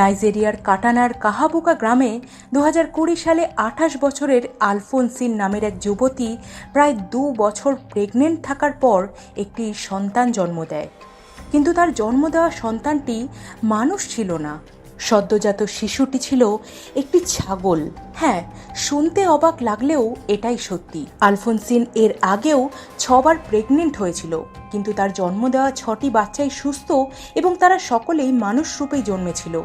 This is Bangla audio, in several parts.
নাইজেরিয়ার কাটানার কাহাবুকা গ্রামে দু কুড়ি সালে আঠাশ বছরের আলফোনসিন নামের এক যুবতী প্রায় দু বছর প্রেগনেন্ট থাকার পর একটি সন্তান জন্ম দেয়। কিন্তু তার জন্ম দেওয়া সন্তানটি মানুষ ছিল না। সদ্যজাত শিশুটি ছিল একটি ছাগল। হ্যাঁ শুনতে অবাক লাগলেও এটাই সত্যি। আলফোনসিন এর আগেও ছবার প্রেগনেন্ট হয়েছিল, কিন্তু তার জন্ম দেওয়া ছটি বাচ্চাই সুস্থ এবং তারা সকলেই মানুষ রূপেই জন্মেছিল।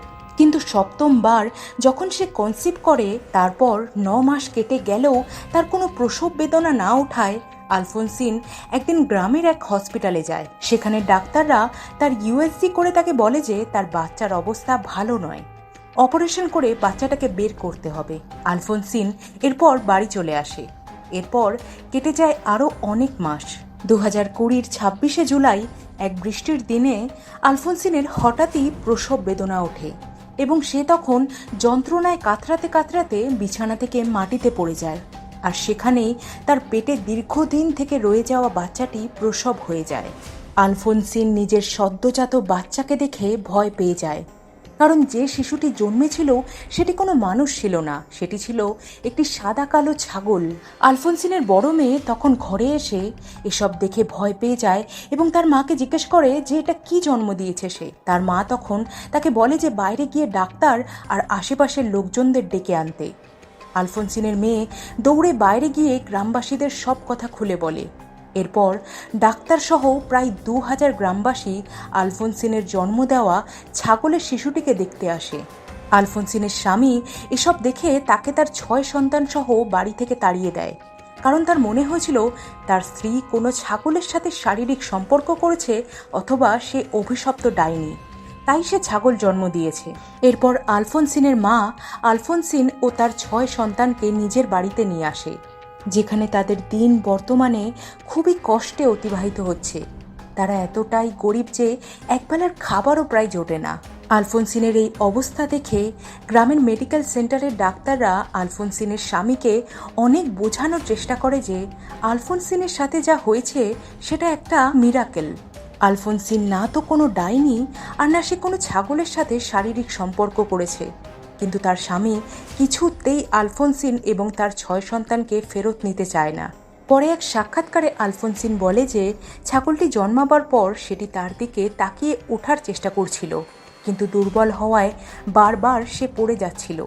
কিন্তু সপ্তমবার যখন সে কনসিভ করে, তারপর ন মাস কেটে গেলেও তার কোনো প্রসব বেদনা না ওঠায়, আলফোনসিন একদিন গ্রামের এক হসপিটালে যায়। সেখানে ডাক্তাররা তার ইউএসজি করে তাকে বলে যে তার বাচ্চার অবস্থা ভালো নয়। অপারেশন করে বাচ্চাটাকে বের করতে হবে। আলফোনসিন এরপর বাড়ি চলে আসে। এরপর কেটে যায় আরও অনেক মাস। দু হাজার কুড়ির ছাব্বিশে জুলাই, এক বৃষ্টির দিনে আলফোনসিনের হঠাৎই প্রসব বেদনা ওঠে। এবং সে তখন যন্ত্রণায় কাতরাতে কাতরাতে বিছানা থেকে মাটিতে পড়ে যায়। আর সেখানেই তার পেটে দীর্ঘদিন থেকে রয়ে যাওয়া বাচ্চাটি প্রসব হয়ে যায়। আলফোনসিন নিজের সদ্যজাত বাচ্চাকে দেখে ভয় পেয়ে যায়। কারণ যে শিশুটি জন্মেছিল, সেটি কোনো মানুষ ছিল না। সেটি ছিল একটি সাদা কালো ছাগল। আলফোনসিনের বড় মেয়ে তখন ঘরে এসে এসব দেখে ভয় পেয়ে যায় এবং তার মাকে জিজ্ঞেস করে যে এটা কি জন্ম দিয়েছে সে। তার মা তখন তাকে বলে যে বাইরে গিয়ে ডাক্তার আর আশেপাশের লোকজনদের ডেকে আনতে। আলফোনসিনের মেয়ে দৌড়ে বাইরে গিয়ে গ্রামবাসীদের সব কথা খুলে বলে। এরপর ডাক্তারসহ প্রায় দু হাজার গ্রামবাসী আলফোনসিনের জন্ম দেওয়া ছাগলের শিশুটিকে দেখতে আসে। আলফোনসিনের স্বামী এসব দেখে তাকে তার ছয় সন্তান সহ বাড়ি থেকে তাড়িয়ে দেয়। কারণ তার মনে হয়েছিল, তার স্ত্রী কোনো ছাগলের সাথে শারীরিক সম্পর্ক করেছে অথবা সে অভিশপ্ত ডাইনি। তাই সে ছাগল জন্ম দিয়েছে। এরপর আলফোনসিনের মা আলফোনসিন ও তার ছয় সন্তানকে নিজের বাড়িতে নিয়ে আসে। যেখানে তাদের দিন বর্তমানে খুবই কষ্টে অতিবাহিত হচ্ছে। তারা এতটাই গরিব যে একবেলার খাবারও প্রায় জোটে না। আলফোনসিনের এই অবস্থা দেখে গ্রামের মেডিকেল সেন্টারের ডাক্তাররা আলফোনসিনের স্বামীকে অনেক বোঝানোর চেষ্টা করে যে আলফোনসিনের সাথে যা হয়েছে সেটা একটা মিরাকেল। আলফোনসিন না তো কোনো ডাইনি, আর না সে কোনো ছাগলের সাথে শারীরিক সম্পর্ক করেছে। কিন্তু তার স্বামী কিছুতেই আলফোনসিন এবং তার ছয় সন্তানকে ফেরত নিতে চায় না। পরে এক সাক্ষাৎকারে আলফোনসিন বলে যে, ছাগলটি জন্মাবার পর সেটি তার দিকে তাকিয়ে ওঠার চেষ্টা করছিল, কিন্তু দুর্বল হওয়ায় বারবার সে পড়ে যাচ্ছিল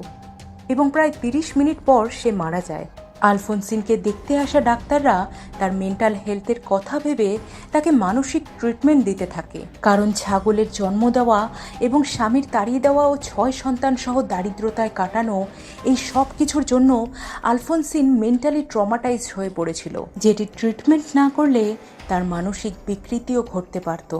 এবং প্রায় তিরিশ মিনিট পর সে মারা যায়। আলফোনসিনকে দেখতে আসা ডাক্তাররা তার মেন্টাল হেলথের কথা ভেবে তাকে মানসিক ট্রিটমেন্ট দিতে থাকে। কারণ ছাগলের জন্ম দেওয়া এবং স্বামীর তাড়িয়ে দেওয়া ও ছয় সন্তান সহ দারিদ্রতায় কাটানো এই সব কিছুর জন্য আলফোনসিন মেন্টালি ট্রমাটাইজড হয়ে পড়েছিল, যেটি ট্রিটমেন্ট না করলে তার মানসিক বিকৃতিও ঘটতে পারত।